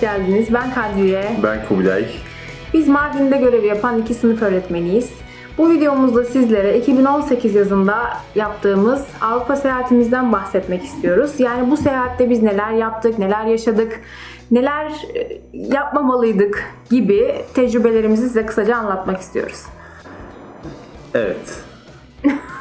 geldiniz. Ben Kadriye. Ben Kubilay. Biz Mardin'de görev yapan iki sınıf öğretmeniyiz. Bu videomuzda sizlere 2018 yazında yaptığımız Avrupa seyahatimizden bahsetmek istiyoruz. Yani bu seyahatte biz neler yaptık, neler yaşadık, neler e, yapmamalıydık gibi tecrübelerimizi size kısaca anlatmak istiyoruz. Evet.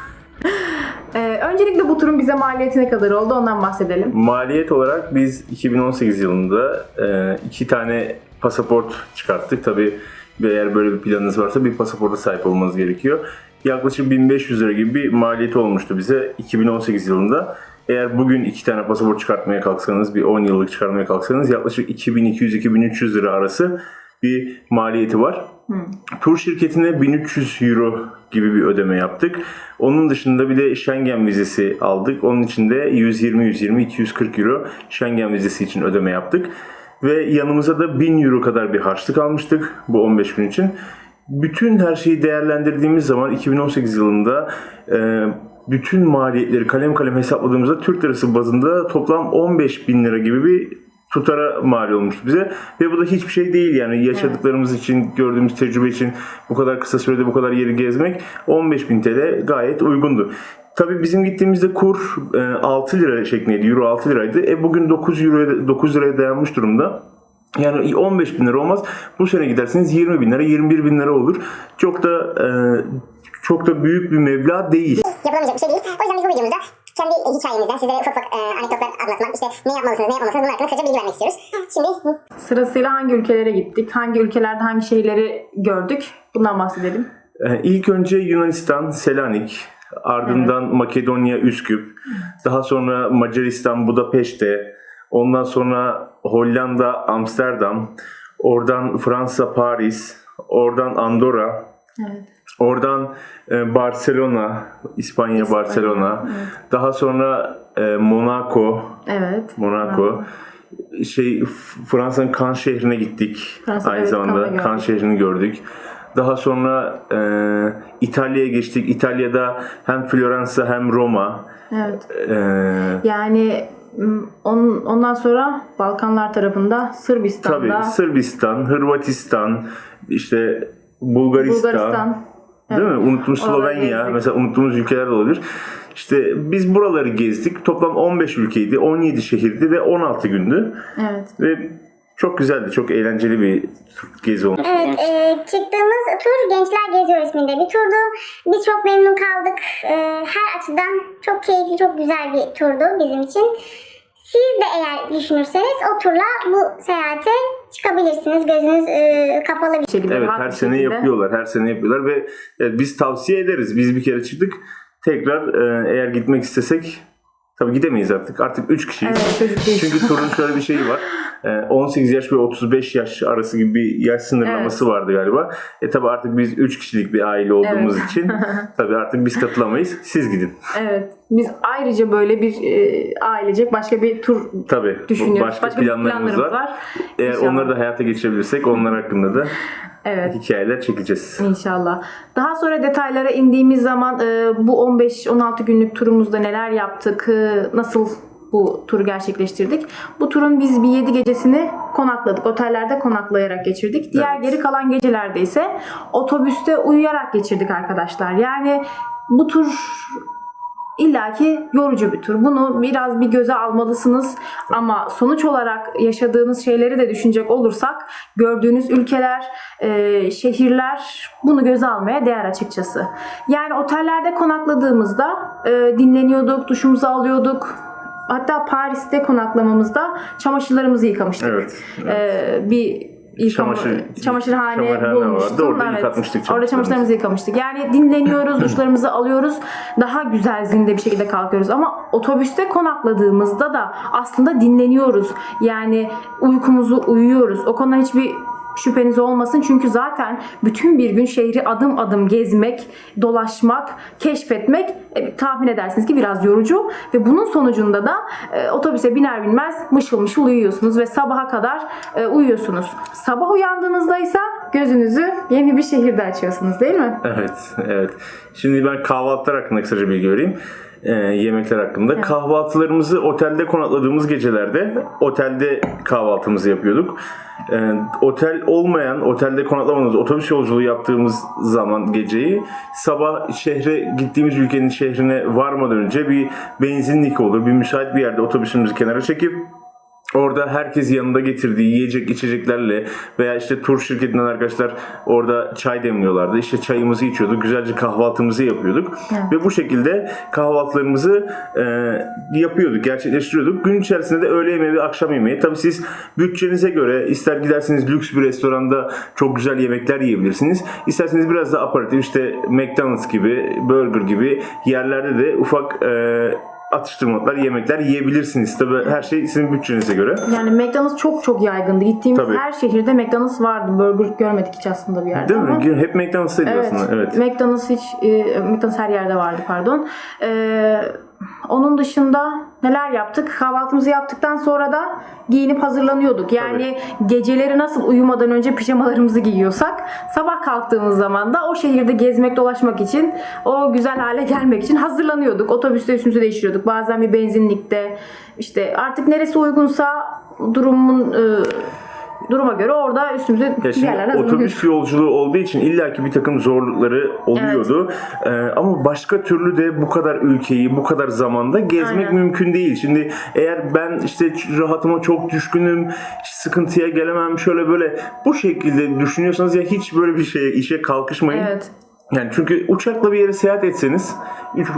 Ee, öncelikle bu turun bize maliyeti ne kadar oldu ondan bahsedelim. Maliyet olarak biz 2018 yılında e, iki tane pasaport çıkarttık. Tabi eğer böyle bir planınız varsa bir pasaporta sahip olmanız gerekiyor. Yaklaşık 1500 lira gibi bir maliyeti olmuştu bize 2018 yılında. Eğer bugün iki tane pasaport çıkartmaya kalksanız, bir 10 yıllık çıkarmaya kalksanız yaklaşık 2200-2300 lira arası bir maliyeti var. Tur şirketine 1300 euro gibi bir ödeme yaptık. Onun dışında bir de Schengen vizesi aldık. Onun için de 120, 120, 240 euro Schengen vizesi için ödeme yaptık. Ve yanımıza da 1000 euro kadar bir harçlık almıştık bu 15 gün için. Bütün her şeyi değerlendirdiğimiz zaman 2018 yılında e, bütün maliyetleri kalem kalem hesapladığımızda Türk lirası bazında toplam 15 bin lira gibi bir tutara mal olmuştu bize. Ve bu da hiçbir şey değil yani yaşadıklarımız için, gördüğümüz tecrübe için bu kadar kısa sürede bu kadar yeri gezmek 15.000 TL gayet uygundu. Tabii bizim gittiğimizde kur e, 6 lira şeklindeydi. Euro 6 liraydı. E bugün 9 euro 9 liraya dayanmış durumda. Yani 15 bin lira olmaz. Bu sene giderseniz 20 bin lira, 21 bin lira olur. Çok da e, çok da büyük bir meblağ değil. yapılamayacak bir şey değil. O yüzden biz bu videomuzda kendi hikayemizden sizlere ufak ufak e, anekdotlar anlatmak, işte ne yapmalısınız, ne yapmalısınız bunun hakkında kısaca bilgi vermek istiyoruz. Şimdi Sırasıyla hangi ülkelere gittik, hangi ülkelerde hangi şeyleri gördük bundan bahsedelim. Ee, İlk önce Yunanistan, Selanik, ardından Makedonya, Üsküp, daha sonra Macaristan, Budapeşte, ondan sonra Hollanda, Amsterdam, oradan Fransa, Paris, oradan Andorra, Evet. Oradan e, Barcelona, İspanya, Barcelona, daha sonra e, Monaco, Evet. Monaco. Şey F- Fransa'nın Cannes şehrine gittik. Fransa, Aynı evet, zamanda Cannes şehrini gördük. Daha sonra e, İtalya'ya geçtik. İtalya'da hem Floransa hem Roma. Evet. E, Yani on, ondan sonra Balkanlar tarafında Sırbistan'da tabii Sırbistan, Hırvatistan, işte Bulgaristan. Bulgaristan. Değil mi? Unuttuğumuz Slovenya. gezdik. Mesela unuttuğumuz ülkeler de olabilir. İşte biz buraları gezdik. Toplam 15 ülkeydi. 17 şehirdi ve 16 gündü. Evet. Ve çok güzeldi. Çok eğlenceli bir gezi oldu. evet e, çıktığımız tur Gençler Geziyor isminde bir turdu. Biz çok memnun kaldık. E, her açıdan çok keyifli, çok güzel bir turdu bizim için. Siz de eğer düşünürseniz o turla bu seyahate çıkabilirsiniz. Gözünüz e, kapalı bir şekilde Evet her sene şekilde. yapıyorlar. Her sene yapıyorlar ve evet, biz tavsiye ederiz. Biz bir kere çıktık. Tekrar e, eğer gitmek istesek tabii gidemeyiz artık. Artık 3 kişiyiz. Evet. Çünkü turun şöyle bir şeyi var. E, 18 yaş ve 35 yaş arası gibi bir yaş sınırlaması vardı galiba. E tabii artık biz 3 kişilik bir aile olduğumuz Evet. için tabii artık biz katılamayız. Siz gidin. Evet. Biz ayrıca böyle bir e, ailecek başka bir tur Tabii. bu düşünüyoruz. Başka, planlarımız, var. Eğer İnşallah. onları da hayata geçirebilirsek onlar hakkında da Evet. hikayeler çekeceğiz. İnşallah. Daha sonra detaylara indiğimiz zaman e, bu 15-16 günlük turumuzda neler yaptık, e, nasıl bu turu gerçekleştirdik. Bu turun biz bir 7 gecesini konakladık. Otellerde konaklayarak geçirdik. Diğer Evet. geri kalan gecelerde ise otobüste uyuyarak geçirdik arkadaşlar. Yani bu tur illaki yorucu bir tur. Bunu biraz bir göze almalısınız. Ama sonuç olarak yaşadığınız şeyleri de düşünecek olursak gördüğünüz ülkeler, e, şehirler bunu göze almaya değer açıkçası. Yani otellerde konakladığımızda e, dinleniyorduk, duşumuzu alıyorduk. Hatta Paris'te konaklamamızda çamaşırlarımızı yıkamıştık. Evet. E, bir yıkama, Çamaşır- çamaşırhane çamaşırhane bulmuştum. Orada yıkatmıştık Orada çamaşırlarımızı. çamaşırlarımızı yıkamıştık. Yani dinleniyoruz, duşlarımızı alıyoruz. Daha güzel zinde bir şekilde kalkıyoruz. Ama otobüste konakladığımızda da aslında dinleniyoruz. Yani uykumuzu uyuyoruz. O konuda hiçbir şüpheniz olmasın. Çünkü zaten bütün bir gün şehri adım adım gezmek, dolaşmak, keşfetmek e, tahmin edersiniz ki biraz yorucu. Ve bunun sonucunda da e, otobüse biner binmez mışıl mışıl uyuyorsunuz ve sabaha kadar e, uyuyorsunuz. Sabah uyandığınızda ise gözünüzü yeni bir şehirde açıyorsunuz değil mi? Evet, evet. Şimdi ben kahvaltılar hakkında kısaca bilgi vereyim. Ee, yemekler hakkında. Kahvaltılarımızı otelde konakladığımız gecelerde otelde kahvaltımızı yapıyorduk. Ee, otel olmayan, otelde konaklamadığımız otobüs yolculuğu yaptığımız zaman geceyi sabah şehre gittiğimiz ülkenin şehrine varmadan önce bir benzinlik olur, bir müsait bir yerde otobüsümüzü kenara çekip Orada herkes yanında getirdiği yiyecek içeceklerle veya işte tur şirketinden arkadaşlar orada çay demliyorlardı. İşte çayımızı içiyorduk. Güzelce kahvaltımızı yapıyorduk. Ve bu şekilde kahvaltılarımızı e, yapıyorduk, gerçekleştiriyorduk. Gün içerisinde de öğle yemeği ve akşam yemeği. Tabii siz bütçenize göre ister giderseniz lüks bir restoranda çok güzel yemekler yiyebilirsiniz. İsterseniz biraz da aparatif işte McDonald's gibi, Burger gibi yerlerde de ufak e, atıştırmalıklar, yemekler yiyebilirsiniz. Tabii her şey sizin bütçenize göre. Yani McDonald's çok çok yaygındı. Gittiğimiz Tabii. her şehirde McDonald's vardı. Burger görmedik hiç aslında bir yerde Değil ama. mi? Hep McDonald's'taydı Evet. aslında. Evet. McDonald's hiç e, McDonald's her yerde vardı pardon. Ee, onun dışında neler yaptık? Kahvaltımızı yaptıktan sonra da giyinip hazırlanıyorduk. Yani geceleri nasıl uyumadan önce pijamalarımızı giyiyorsak sabah kalktığımız zaman da o şehirde gezmek dolaşmak için o güzel hale gelmek için hazırlanıyorduk. Otobüste üstümüzü değiştiriyorduk. Bazen bir benzinlikte işte artık neresi uygunsa durumun e, duruma göre orada üstümüzü Ya bir şimdi yerlerde hazırlanıyorduk. otobüs yolculuğu olduğu için illaki bir takım zorlukları oluyordu. Ee, ama başka türlü de bu kadar ülkeyi bu kadar zamanda gezmek Aynen. mümkün değil. Şimdi eğer ben işte rahatıma çok düşkünüm, sıkıntıya gelemem şöyle böyle bu şekilde düşünüyorsanız ya hiç böyle bir şeye işe kalkışmayın. Evet. Yani çünkü uçakla bir yere seyahat etseniz,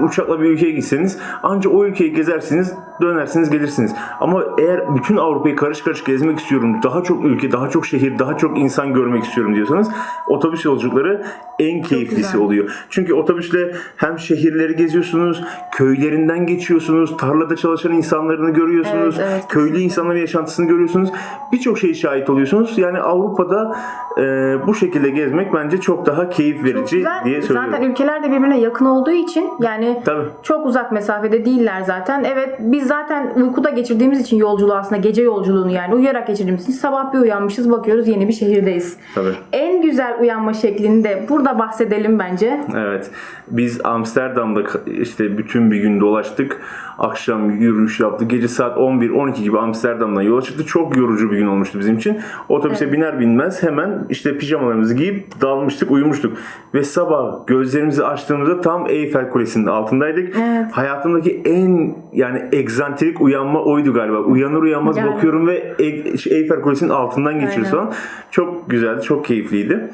uçakla bir ülkeye gitseniz ancak o ülkeyi gezersiniz, dönersiniz, gelirsiniz. Ama eğer bütün Avrupa'yı karış karış gezmek istiyorum, daha çok ülke, daha çok şehir, daha çok insan görmek istiyorum diyorsanız otobüs yolculukları en keyiflisi oluyor. Çünkü otobüsle hem şehirleri geziyorsunuz, köylerinden geçiyorsunuz, tarlada çalışan insanlarını görüyorsunuz, Evet, evet, köylü kesinlikle. insanların yaşantısını görüyorsunuz. Birçok şeye şahit oluyorsunuz. Yani Avrupa'da e, bu şekilde gezmek bence çok daha keyif verici Çok güzel. diye söylüyorum. Zaten ülkeler de birbirine yakın olduğu için yani Tabii. çok uzak mesafede değiller zaten. Evet biz zaten uykuda geçirdiğimiz için yolculuğu aslında gece yolculuğunu yani uyuyarak geçirdiğimiz için sabah bir uyanmışız bakıyoruz yeni bir şehirdeyiz. Tabii. En güzel uyanma şeklini de burada bahsedelim bence. Evet. Biz Amsterdam'da işte bütün bir gün dolaştık. Akşam yürüyüş yaptık. Gece saat 11-12 gibi Amsterdam'dan yola çıktık. Çok yorucu bir gün olmuştu bizim için. Otobüse biner binmez hemen işte pijamalarımızı giyip dalmıştık, uyumuştuk. Ve sabah gözlerimizi açtığımızda tam Eyfel Kulesi'nin altındaydık. Evet. Hayatımdaki en yani egzantrik uyanma oydu galiba. Uyanır uyanmaz Yani. bakıyorum ve E- Eyfel Kulesi'nin altından geçiyoruz falan. Çok güzeldi, çok keyifliydi.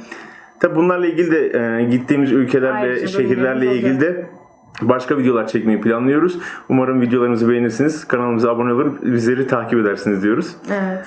Tabi bunlarla ilgili de e, gittiğimiz ülkelerle, Ayrıca şehirlerle ilgili de başka videolar çekmeyi planlıyoruz. Umarım videolarımızı beğenirsiniz. Kanalımıza abone olur, bizleri takip edersiniz diyoruz. Evet.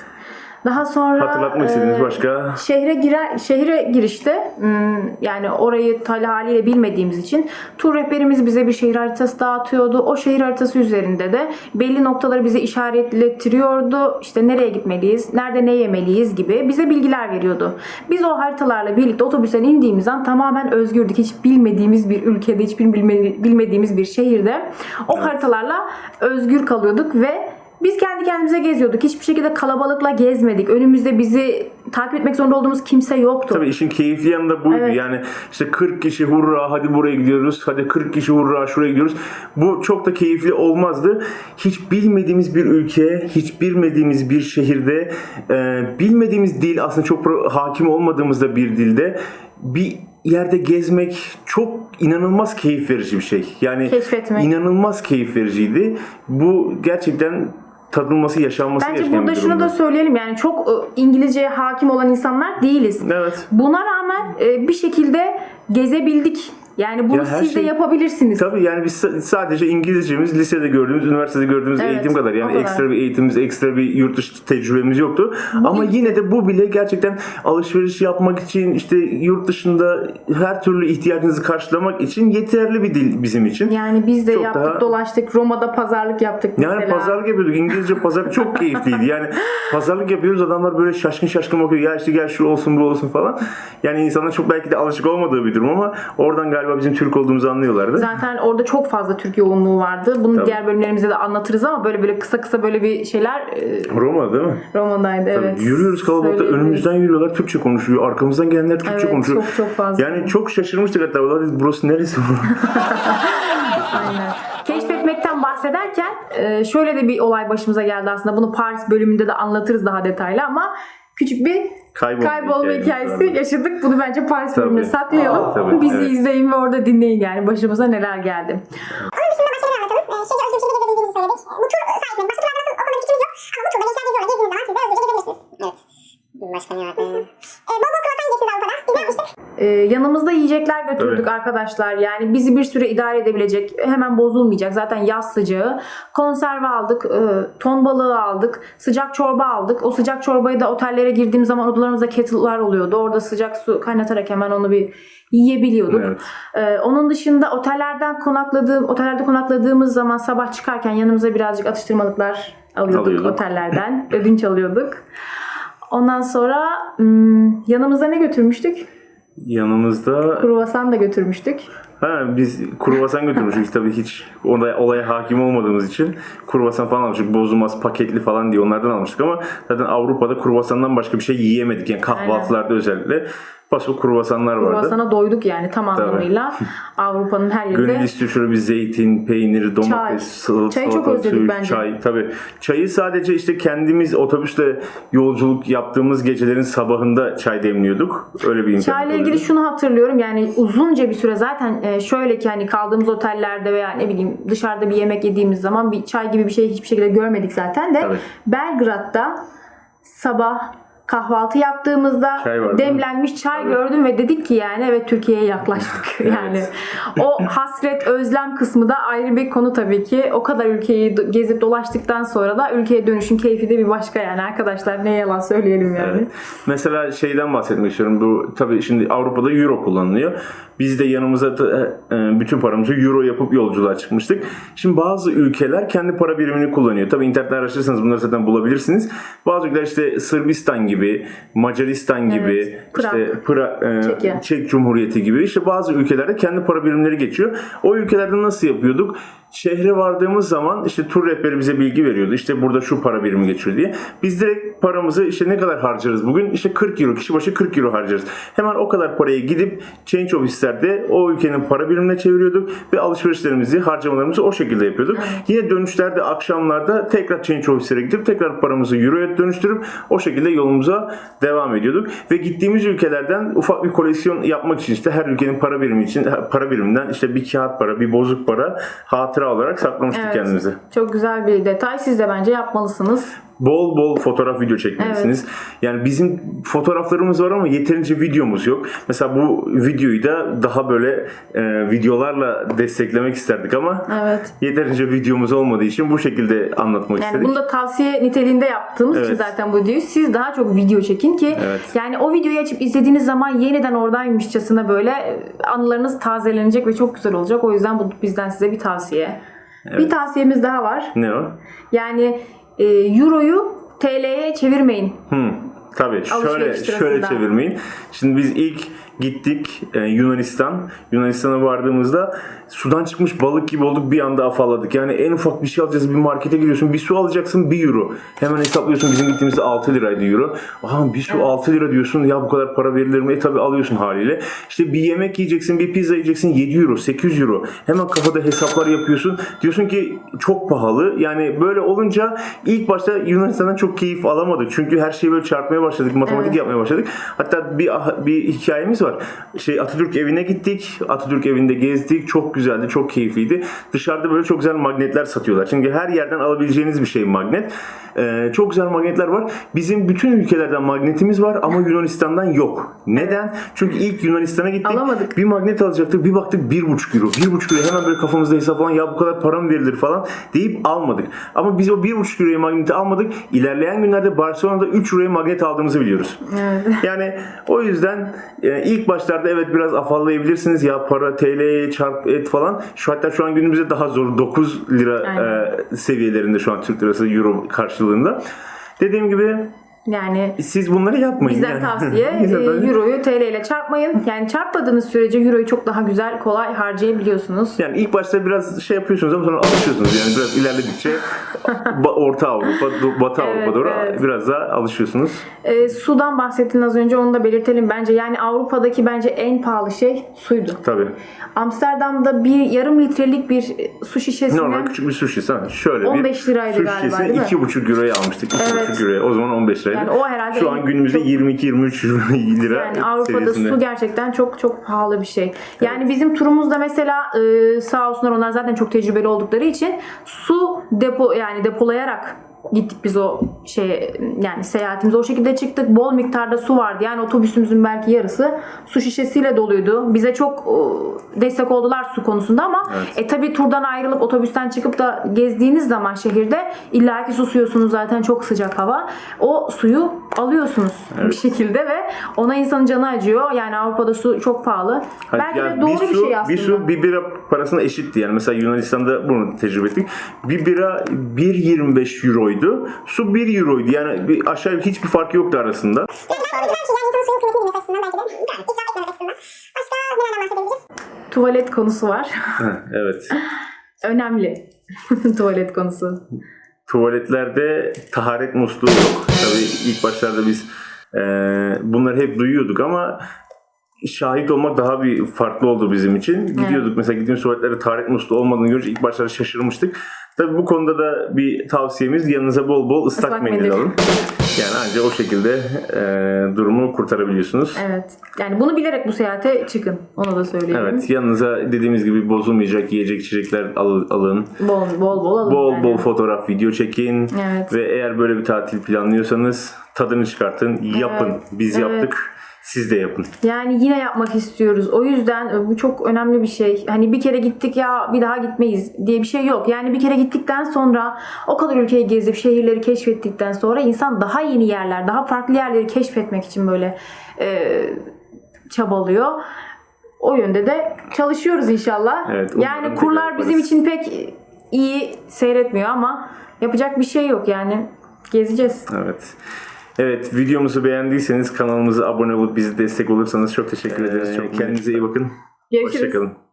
Daha sonra Hatırlatmak istediğiniz e, başka şehre girer şehre girişte hmm, yani orayı haliyle bilmediğimiz için tur rehberimiz bize bir şehir haritası dağıtıyordu. O şehir haritası üzerinde de belli noktaları bize işaretlettiriyordu. İşte nereye gitmeliyiz, nerede ne yemeliyiz gibi bize bilgiler veriyordu. Biz o haritalarla birlikte otobüsten indiğimiz an tamamen özgürdük. Hiç bilmediğimiz bir ülkede, hiç bilmedi- bilmediğimiz bir şehirde o haritalarla özgür kalıyorduk ve biz kendi kendimize geziyorduk. Hiçbir şekilde kalabalıkla gezmedik. Önümüzde bizi takip etmek zorunda olduğumuz kimse yoktu. Tabii işin keyifli yanı da buydu. Evet. Yani işte 40 kişi hurra hadi buraya gidiyoruz. Hadi 40 kişi hurra şuraya gidiyoruz. Bu çok da keyifli olmazdı. Hiç bilmediğimiz bir ülke, hiç bilmediğimiz bir şehirde, e, bilmediğimiz dil aslında çok hakim olmadığımız da bir dilde bir yerde gezmek çok inanılmaz keyif verici bir şey. Yani Keşfetmek. inanılmaz keyif vericiydi. Bu gerçekten tadılması, yaşanması Bence gereken burada bir şunu durumdu. da söyleyelim yani çok e, İngilizceye hakim olan insanlar değiliz. Evet. Buna rağmen e, bir şekilde gezebildik. Yani bunu Ya siz de şey- yapabilirsiniz. Tabii yani biz sa- sadece İngilizcemiz lisede gördüğümüz, üniversitede gördüğümüz Evet, eğitim kadar. Yani kadar. ekstra bir eğitimimiz, ekstra bir yurt dışı tecrübemiz yoktu. Ama yine de bu bile gerçekten alışveriş yapmak için, işte yurt dışında her türlü ihtiyacınızı karşılamak için yeterli bir dil bizim için. Yani biz de Çok yaptık daha- dolaştık. Roma'da pazarlık yaptık Yani mesela. pazarlık yapıyorduk. İngilizce pazar çok keyifliydi. Yani pazarlık yapıyoruz adamlar böyle şaşkın şaşkın bakıyor. Ya işte gel şu olsun bu olsun falan. Yani insanların çok belki de alışık olmadığı bir durum ama oradan galiba galiba bizim Türk olduğumuzu anlıyorlardı. Zaten orada çok fazla Türk yoğunluğu vardı. Bunu Tabii. diğer bölümlerimizde de anlatırız ama böyle böyle kısa kısa böyle bir şeyler e, Roma değil mi? Roma'daydı Tabii. evet. Yürüyoruz kalabalıkta önümüzden yürüyorlar Türkçe konuşuyor. Arkamızdan gelenler Türkçe Evet, konuşuyor. çok çok fazla. Yani çok şaşırmıştık hatta. Burası neresi bu? Aynen. Keşfetmekten bahsederken e, şöyle de bir olay başımıza geldi aslında. Bunu Paris bölümünde de anlatırız daha detaylı ama küçük bir Kaybolma, kaybolma hikayesi vardı. yaşadık. Bunu bence Paris bölümüne saklayalım. Aa, tabii, Bizi evet. izleyin ve orada dinleyin yani başımıza neler geldi. Onun dışında başka ne anlatalım? Ee, şehri özgür bir şekilde gezebildiğimizi söyledik. Bu tur sayesinde başka turlarda o kadar fikrimiz yok. Ama bu turda gençler geziyorlar. Gezdiğiniz zaman siz de özgürce gezebilirsiniz. Evet. Başka ne vardı? Ee, yanımızda yiyecekler götürdük Evet. arkadaşlar. Yani bizi bir süre idare edebilecek, hemen bozulmayacak. Zaten yaz sıcağı. Konserve aldık, e, ton balığı aldık, sıcak çorba aldık. O sıcak çorbayı da otellere girdiğim zaman odalarımızda kettle'lar oluyordu. Orada sıcak su kaynatarak hemen onu bir yiyebiliyorduk. Evet. Ee, onun dışında otellerden konakladığım, otellerde konakladığımız zaman sabah çıkarken yanımıza birazcık atıştırmalıklar alıyorduk, Alıyorduk. otellerden. Ödünç alıyorduk. Ondan sonra hmm, yanımıza ne götürmüştük? Yanımızda Kruvasan da götürmüştük. ha, biz kruvasan götürmüştük tabii hiç olaya, olaya hakim olmadığımız için kruvasan falan almıştık. Bozulmaz paketli falan diye onlardan almıştık ama zaten Avrupa'da kruvasandan başka bir şey yiyemedik. Yani kahvaltılarda özellikle paso kruvasanlar vardı. Kruvasana doyduk yani tam anlamıyla. Avrupa'nın her yerinde. Gönül istiyor şöyle bir zeytin, peynir, domates, Çay. salata, Çayı çok özledik suyu, bence. çay. Tabii. Çayı sadece işte kendimiz otobüsle yolculuk yaptığımız gecelerin sabahında çay demliyorduk. Öyle bir imkan. Çayla ilgili şunu hatırlıyorum yani uzunca bir süre zaten e, şöyle ki hani kaldığımız otellerde veya ne bileyim dışarıda bir yemek yediğimiz zaman bir çay gibi bir şey hiçbir şekilde görmedik zaten de Tabii. Belgrad'da sabah kahvaltı yaptığımızda Çay var, demlenmiş çay Tabii. gördüm ve dedik ki yani evet Türkiye'ye yaklaştık. yani o hasret özlem kısmı da ayrı bir konu tabii ki. O kadar ülkeyi gezip dolaştıktan sonra da ülkeye dönüşün keyfi de bir başka yani arkadaşlar ne yalan söyleyelim yani. Evet. Mesela şeyden bahsetmek istiyorum. Bu tabii şimdi Avrupa'da euro kullanılıyor. Biz de yanımıza da, e, bütün paramızı euro yapıp yolculuğa çıkmıştık. Şimdi bazı ülkeler kendi para birimini kullanıyor. Tabii internetten araştırırsanız bunları zaten bulabilirsiniz. Bazı ülkeler işte Sırbistan gibi, Macaristan gibi, Evet. Prag. işte Pra- e. Çek Cumhuriyeti gibi işte bazı ülkelerde kendi para birimleri geçiyor. O ülkelerde nasıl yapıyorduk? Şehre vardığımız zaman işte tur rehberi bize bilgi veriyordu. İşte burada şu para birimi geçiyor diye. Biz direkt paramızı işte ne kadar harcarız bugün? İşte 40 euro. Kişi başı 40 euro harcarız. Hemen o kadar paraya gidip change ofislerde o ülkenin para birimine çeviriyorduk ve alışverişlerimizi, harcamalarımızı o şekilde yapıyorduk. Yine dönüşlerde akşamlarda tekrar change ofislere gidip tekrar paramızı euroya dönüştürüp o şekilde yolumuza devam ediyorduk. Ve gittiğimiz ülkelerden ufak bir koleksiyon yapmak için işte her ülkenin para birimi için para biriminden işte bir kağıt para, bir bozuk para hatıra olarak saklamıştık Evet. kendimize. Çok güzel bir detay. Siz de bence yapmalısınız. Bol bol fotoğraf video çekmelisiniz. Yani bizim fotoğraflarımız var ama yeterince videomuz yok. Mesela bu videoyu da daha böyle e, videolarla desteklemek isterdik ama Evet. yeterince videomuz olmadığı için bu şekilde anlatmak Yani istedik. bunu da tavsiye niteliğinde yaptığımız için Evet. zaten bu videoyu siz daha çok video çekin ki Evet. yani o videoyu açıp izlediğiniz zaman yeniden oradaymışçasına böyle e, anılarınız tazelenecek ve çok güzel olacak. O yüzden bu bizden size bir tavsiye. Bir tavsiyemiz daha var. Ne o? Yani e, Euro'yu TL'ye çevirmeyin. Hmm, tabii şöyle şöyle çevirmeyin. Şimdi biz ilk gittik e, Yunanistan. Yunanistan'a vardığımızda sudan çıkmış balık gibi olduk bir anda afalladık. Yani en ufak bir şey alacağız bir markete giriyorsun bir su alacaksın 1 euro. Hemen hesaplıyorsun bizim gittiğimizde 6 liraydı euro. Aha bir su 6 lira diyorsun ya bu kadar para verilir mi? E tabi alıyorsun haliyle. İşte bir yemek yiyeceksin bir pizza yiyeceksin 7 euro 8 euro. Hemen kafada hesaplar yapıyorsun. Diyorsun ki çok pahalı. Yani böyle olunca ilk başta Yunanistan'dan çok keyif alamadık. Çünkü her şeyi böyle çarpmaya başladık. Matematik Evet. yapmaya başladık. Hatta bir bir hikayemiz var. Şey Atatürk evine gittik. Atatürk evinde gezdik. Çok güzeldi, çok keyifliydi. Dışarıda böyle çok güzel magnetler satıyorlar. Çünkü her yerden alabileceğiniz bir şey magnet. Ee, çok güzel magnetler var. Bizim bütün ülkelerden magnetimiz var ama Yunanistan'dan yok. Neden? Çünkü ilk Yunanistan'a gittik. Alamadık. Bir magnet alacaktık. Bir baktık 1,5 euro. 1,5 euro hemen böyle kafamızda hesaplanan ya bu kadar para mı verilir falan deyip almadık. Ama biz o 1,5 euroya magneti almadık. İlerleyen günlerde Barcelona'da 3 euroya magnet aldığımızı biliyoruz. Yani o yüzden e, ilk başlarda evet biraz afallayabilirsiniz. Ya para TL'ye çarp et falan. Şu hatta şu an günümüzde daha zor. 9 lira Aynen. e, seviyelerinde şu an Türk lirası euro karşılığında. Dediğim gibi Yani Siz bunları yapmayın. bizden yani. tavsiye e. Euro'yu TL ile çarpmayın. Yani çarpmadığınız sürece Euro'yu çok daha güzel, kolay harcayabiliyorsunuz. Yani ilk başta biraz şey yapıyorsunuz ama sonra alışıyorsunuz. Yani biraz ilerledikçe Orta Avrupa, Batı Evet, Avrupa doğru evet. biraz daha alışıyorsunuz. E, sudan bahsettin az önce onu da belirtelim bence. Yani Avrupa'daki bence en pahalı şey suydu. Tabii. Amsterdam'da bir yarım litrelik bir su şişesine Normal küçük bir sushi sana. Şöyle 15 bir liraydı su galiba, şişesini değil mi? 2,5 euroya almıştık. 2,5 Evet. euroya. O zaman 15 Yani o herhalde Şu an günümüzde çok- 22-23 lira Yani Avrupa'da seviyesinde. su gerçekten çok çok pahalı bir şey. Yani bizim turumuzda mesela e, sağ olsunlar onlar zaten çok tecrübeli oldukları için su depo yani depolayarak gittik biz o şey yani seyahatimize o şekilde çıktık. Bol miktarda su vardı. Yani otobüsümüzün belki yarısı su şişesiyle doluydu. Bize çok e, destek oldular su konusunda ama Evet. e tabi turdan ayrılıp otobüsten çıkıp da gezdiğiniz zaman şehirde illaki susuyorsunuz zaten çok sıcak hava. O suyu alıyorsunuz bir şekilde ve ona insanın canı acıyor. Yani Avrupa'da su çok pahalı. Hayır, Belki yani de doğru bir, su, şey aslında. Bir su bir bira parasına eşitti yani. Mesela Yunanistan'da bunu tecrübe ettik. Bir bira 1.25 euroydu. Su 1 euroydu. Yani bir aşağı yukarı hiçbir fark yoktu arasında. Yani güzel bir. Yani insanın suyun kıymetini bilmesi açısından belki de gayet israf etmemek açısından. Başka nelerden bahsedebiliriz? Tuvalet konusu var. evet. Önemli. Tuvalet konusu. Tuvaletlerde taharet musluğu yok. Tabii ilk başlarda biz e, bunları hep duyuyorduk ama şahit olmak daha bir farklı oldu bizim için. Gidiyorduk mesela gittiğimiz tuvaletlerde taharet musluğu olmadığını görünce ilk başlarda şaşırmıştık. Tabii bu konuda da bir tavsiyemiz yanınıza bol bol ıslak, Islak mendil alın. Yani ancak o şekilde e, durumu kurtarabiliyorsunuz. Evet. Yani bunu bilerek bu seyahate çıkın. Onu da söyleyeyim. Evet, yanınıza dediğimiz gibi bozulmayacak yiyecek içecekler al- alın. Bol bol bol alın. Bol yani. bol fotoğraf, video çekin. Evet. Ve eğer böyle bir tatil planlıyorsanız tadını çıkartın, yapın. Biz evet. yaptık, siz de yapın. Yani yine yapmak istiyoruz. O yüzden e, bu çok önemli bir şey. Hani bir kere gittik ya bir daha gitmeyiz diye bir şey yok. Yani bir kere gittikten sonra o kadar ülkeyi gezip şehirleri keşfettikten sonra insan daha yeni yerler, daha farklı yerleri keşfetmek için böyle e, çabalıyor. O yönde de çalışıyoruz inşallah. Evet, yani kurlar bizim için pek iyi seyretmiyor ama yapacak bir şey yok yani. Gezeceğiz. Evet. Evet, videomuzu beğendiyseniz kanalımıza abone olup bizi destek olursanız çok teşekkür ederiz. Çok kendinize iyi bakın. Görüşürüz. Hoşçakalın.